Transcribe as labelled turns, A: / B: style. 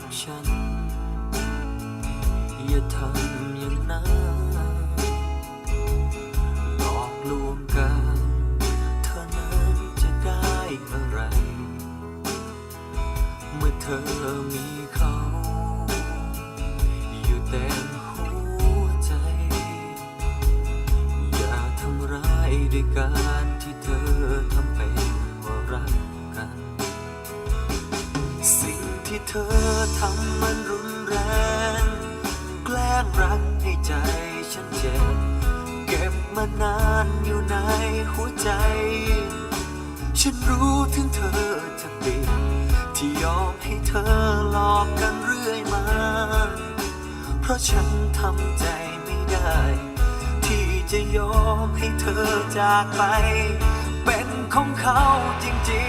A: บฉัน อย่าทำอย่างนั้นหลอกลวงกันเธอนั้นจะได้อะไร เมื่อเธอมีเขา อยู่เต็มหัวใจ อย่าทำร้ายด้วยการที่เธอทำเป็นว่ารักกันสิ่งที่ เธอทำมันรุนแรง แกล้งรักให้ใจฉันเจ็บ เก็บมานานอยู่ในหัวใจ ฉันรู้ถึงเธอจะปิดที่ยอมให้เธอหลอกกันเรื่อยมา เพราะฉันทำใจไม่ได้ ที่จะยอมให้เธอจากไป เป็นของเขาจริง